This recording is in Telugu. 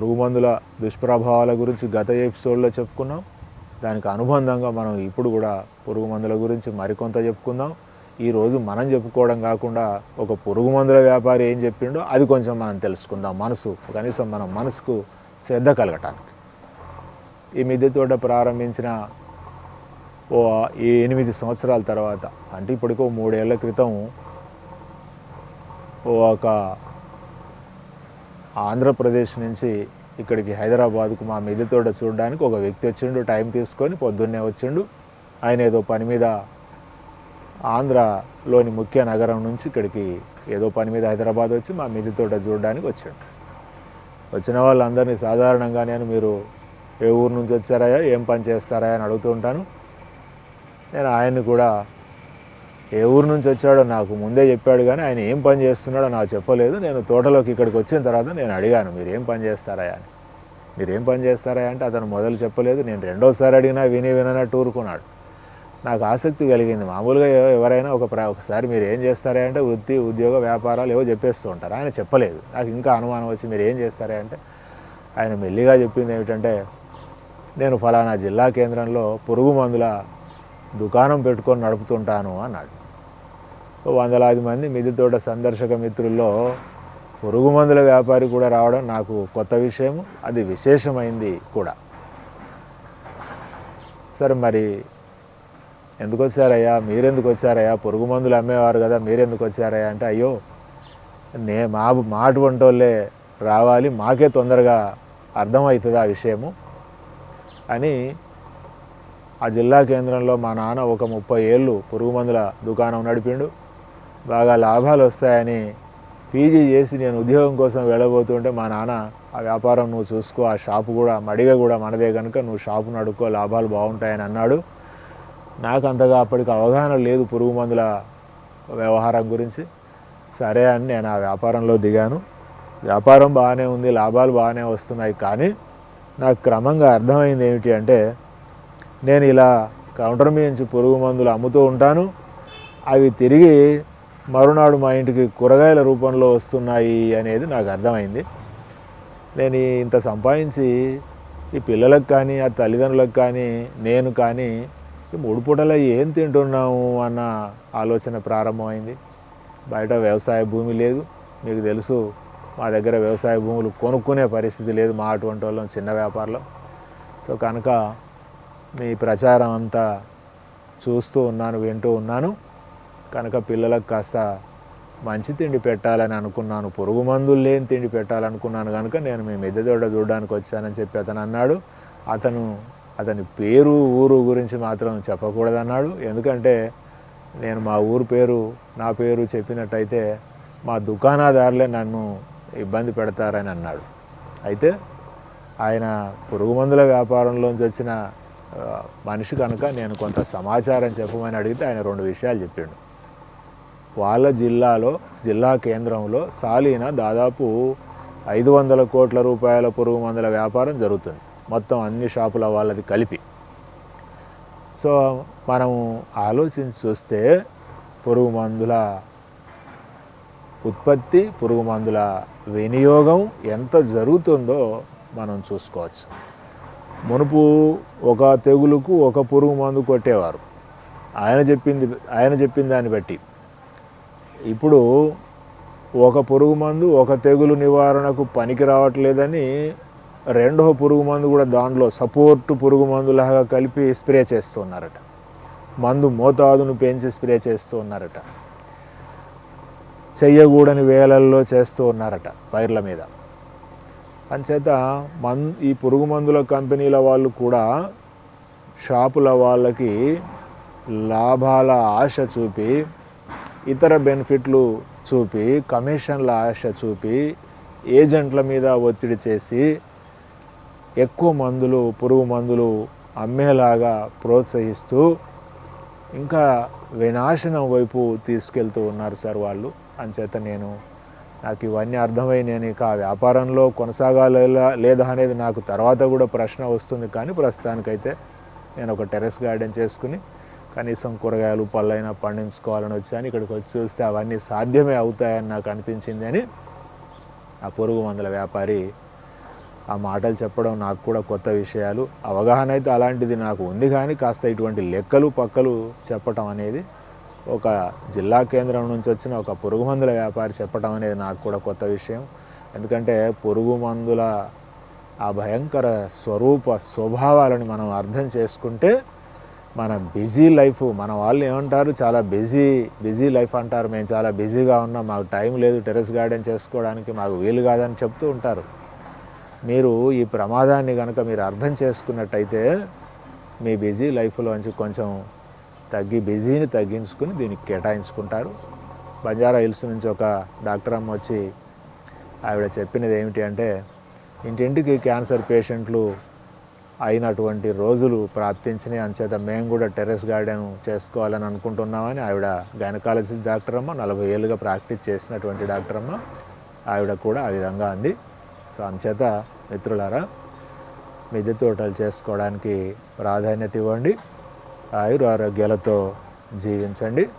పురుగు మందుల దుష్ప్రభావాల గురించి గత ఎపిసోడ్లో చెప్పుకున్నాం. దానికి అనుబంధంగా మనం ఇప్పుడు కూడా పురుగు మందుల గురించి మరికొంత చెప్పుకుందాం. ఈరోజు మనం చెప్పుకోవడం కాకుండా ఒక పురుగు మందుల వ్యాపారి ఏం చెప్పిండో అది కొంచెం మనం తెలుసుకుందాం మనసు. కనీసం మనం మనసుకు శ్రద్ధ కలగటానికి. ఈ మిద్దె తోట ప్రారంభించిన ఓ ఎనిమిది సంవత్సరాల తర్వాత అంటే ఇప్పటికో మూడేళ్ళ క్రితం ఓ ఒక ఆంధ్రప్రదేశ్ నుంచి ఇక్కడికి హైదరాబాద్కు మా మిద్దెతోట చూడడానికి ఒక వ్యక్తి వచ్చిండు టైం తీసుకొని పొద్దున్నే వచ్చిండు. ఆయన ఏదో పని మీద ఆంధ్రలోని ముఖ్య నగరం నుంచి ఇక్కడికి ఏదో పని మీద హైదరాబాద్ వచ్చి మా మిద్దెతోట చూడడానికి వచ్చాడు. వచ్చిన వాళ్ళందరినీ సాధారణంగా నేను మీరు ఏ ఊరు నుంచి వచ్చారా ఏం పని చేస్తారా అని అడుగుతూ ఉంటాను. నేను ఆయన్ని కూడా ఏ ఊరు నుంచి వచ్చాడో నాకు ముందే చెప్పాడు కానీ ఆయన ఏం పని చేస్తున్నాడో నాకు చెప్పలేదు. నేను తోటలోకి ఇక్కడికి వచ్చిన తర్వాత నేను అడిగాను మీరు ఏం పని చేస్తారా అని? మీరు ఏం పని చేస్తారా అంటే అతను మొదలు చెప్పలేదు. నేను రెండోసారి అడిగినా విని విననట్టు ఊరుకున్నాడు నాకు ఆసక్తి కలిగింది. మామూలుగా ఎవరైనా ఒక ప్ర- ఒకసారి మీరు ఏం చేస్తారా అంటే వృత్తి ఉద్యోగ వ్యాపారాలు ఏవో చెప్పేస్తూ ఉంటారు. ఆయన చెప్పలేదు. నాకు ఇంకా అనుమానం వచ్చి మీరు ఏం చేస్తారా అంటే? ఆయన మెల్లిగా చెప్పింది ఏమిటంటే నేను ఫలానా జిల్లా కేంద్రంలో పురుగు మందుల దుకాణం పెట్టుకొని నడుపుతుంటాను అన్నాడు. వందలాది మంది మిదితోట తోట సందర్శక మిత్రుల్లో పురుగు మందుల వ్యాపారి కూడా రావడం నాకు కొత్త విషయం అది విశేషమైంది కూడా. సరే మరి ఎందుకు వచ్చారయ్యా మీరెందుకు వచ్చారయ్యా పురుగు మందులు అమ్మేవారు కదా మీరెందుకు వచ్చారయ్యా అంటే అయ్యో నే మా మా అటువంటి వాళ్ళే రావాలి మాకే తొందరగా అర్థమవుతుంది ఆ విషయము అని ఆ జిల్లా కేంద్రంలో మా నాన్న ఒక ముప్పై ఏళ్ళు పురుగు మందుల దుకాణం నడిపిండు. బాగా లాభాలు వస్తాయని పీజీ చేసి నేను ఉద్యోగం కోసం వెళ్ళబోతుంటే మా నాన్న ఆ వ్యాపారం నువ్వు చూసుకో ఆ షాపు కూడా మడిగా కూడా మనదే కనుక నువ్వు షాపు నడుక్కో లాభాలు బాగుంటాయని అన్నాడు. నాకు అంతగా అప్పటికి అవగాహన లేదు పురుగు మందుల వ్యవహారం గురించి. సరే అని నేను ఆ వ్యాపారంలో దిగాను. వ్యాపారం బాగానే ఉంది లాభాలు బాగానే వస్తున్నాయి కానీ నాకు క్రమంగా అర్థమైంది ఏమిటి అంటే నేను ఇలా కౌంటర్ మీద నుంచి పురుగు మందులు అమ్ముతూ ఉంటాను. అవి తిరిగి మరునాడు మా ఇంటికి కూరగాయల రూపంలో వస్తున్నాయి అనేది నాకు అర్థమైంది. నేను ఇంత సంపాదించి ఈ పిల్లలకు కానీ ఆ తల్లిదండ్రులకు కానీ నేను కానీ ఈ మూడు పూటల ఏం తింటున్నాము అన్న ఆలోచన ప్రారంభమైంది. బయట వ్యవసాయ భూమి లేదు. మీకు తెలుసు మా దగ్గర వ్యవసాయ భూములు కొనుక్కునే పరిస్థితి లేదు మా అటువంటి వాళ్ళం చిన్న వ్యాపారంలో. సో కనుక మీ ప్రచారం అంతా చూస్తూ ఉన్నాను వింటూ ఉన్నాను. కనుక పిల్లలకు కాస్త మంచి తిండి పెట్టాలని అనుకున్నాను పురుగు మందులు లేని తిండి పెట్టాలనుకున్నాను కనుక నేను మీ మిద్దె చూడడానికి వచ్చానని చెప్పి అతను అన్నాడు. అతను అతని పేరు ఊరు గురించి మాత్రం చెప్పకూడదన్నాడు. ఎందుకంటే నేను మా ఊరు పేరు నా పేరు చెప్పినట్టయితే మా దుకాణదారులే నన్ను ఇబ్బంది పెడతారని అన్నాడు. అయితే ఆయన పురుగు మందుల వ్యాపారంలోంచి వచ్చిన మనిషి కనుక నేను కొంత సమాచారం చెప్పమని అడిగితే ఆయన రెండు విషయాలు చెప్పిండు. వాళ్ళ జిల్లాలో జిల్లా కేంద్రంలో సాలీన దాదాపు ఐదు వందల కోట్ల రూపాయల పురుగు మందుల వ్యాపారం జరుగుతుంది. మొత్తం అన్ని షాపుల వాళ్ళది కలిపి. సో మనం ఆలోచించి చూస్తే పురుగు మందుల ఉత్పత్తి పురుగు మందుల వినియోగం ఎంత జరుగుతుందో మనం చూసుకోవచ్చు. మునుపు ఒక తెగులుకు ఒక పురుగు మందు కొట్టేవారు. ఆయన చెప్పింది ఆయన చెప్పిన దాన్ని బట్టి. ఇప్పుడు ఒక పురుగు మందు ఒక తెగులు నివారణకు పనికి రావట్లేదని రెండో పురుగు మందు కూడా దాంట్లో సపోర్ట్ పురుగు మందులాగా కలిపి స్ప్రే చేస్తున్నారట. మందు మోతాదును పెంచి స్ప్రే చేస్తూ ఉన్నారట చెయ్యకూడని వేలల్లో చేస్తూ ఉన్నారట పైర్ల మీద. అంచేత మన్ ఈ పురుగు మందుల కంపెనీల వాళ్ళు కూడా షాపుల వాళ్ళకి లాభాల ఆశ చూపి ఇతర బెనిఫిట్లు చూపి కమిషన్ల ఆశ చూపి ఏజెంట్ల మీద ఒత్తిడి చేసి ఎక్కువ మందులు పురుగు మందులు అమ్మేలాగా ప్రోత్సహిస్తూ ఇంకా వినాశనం వైపు తీసుకెళ్తూ ఉన్నారు సార్ వాళ్ళు. అంచేత నేను నాకు ఇవన్నీ అర్థమై నేను ఇక ఆ వ్యాపారంలో కొనసాగాలేలా లేదా అనేది నాకు తర్వాత కూడా ప్రశ్న వస్తుంది. కానీ ప్రస్తుతానికైతే నేను ఒక టెర్రస్ గార్డెన్ చేసుకుని కనీసం కూరగాయలు పళ్ళైనా పండించుకోవాలని వచ్చాను ఇక్కడికి వచ్చి చూస్తే అవన్నీ సాధ్యమే అవుతాయని నాకు అనిపించింది అని ఆ పురుగు మందుల వ్యాపారి ఆ మాటలు చెప్పడం నాకు కూడా కొత్త విషయాలు. అవగాహన అయితే అలాంటిది నాకు ఉంది కానీ కాస్త ఇటువంటి లెక్కలు పక్కలు చెప్పటం అనేది ఒక జిల్లా కేంద్రం నుంచి వచ్చిన ఒక పురుగు మందుల వ్యాపారి చెప్పటం అనేది నాకు కూడా కొత్త విషయం. ఎందుకంటే పురుగు మందుల ఆ భయంకర స్వరూప స్వభావాలను మనం అర్థం చేసుకుంటే మన బిజీ లైఫ్ మన వాళ్ళు ఏమంటారు? చాలా బిజీ బిజీ లైఫ్ అంటారు. మేము చాలా బిజీగా ఉన్నాం. మాకు టైం లేదు టెరెస్ గార్డెన్ చేసుకోవడానికి. మాకు వీలు కాదని చెప్తూ ఉంటారు. మీరు ఈ ప్రమాదాన్ని కనుక మీరు అర్థం చేసుకున్నట్టయితే మీ బిజీ లైఫ్లోంచి కొంచెం తగ్గి బిజీని తగ్గించుకుని దీనికి కేటాయించుకుంటారు. బంజారా హిల్స్ నుంచి ఒక డాక్టర్ అమ్మ వచ్చి ఆవిడ చెప్పినది ఏమిటి అంటే ఇంటింటికి క్యాన్సర్ పేషెంట్లు అయినటువంటి రోజులు ప్రాప్తించినాయి అంచేత మేము కూడా టెర్రస్ గార్డెన్ చేసుకోవాలని అనుకుంటున్నామని ఆవిడ గైనకాలజిస్ట్ డాక్టర్ అమ్మ నలభై ఏళ్ళుగా ప్రాక్టీస్ చేసినటువంటి డాక్టర్ అమ్మ ఆవిడ కూడా ఆ విధంగా అంది. సో అంచేత మిత్రులారా మిద్దె తోటలు చేసుకోవడానికి ప్రాధాన్యత ఇవ్వండి. ఆయుర ఆరోగ్యాలతో జీవించండి.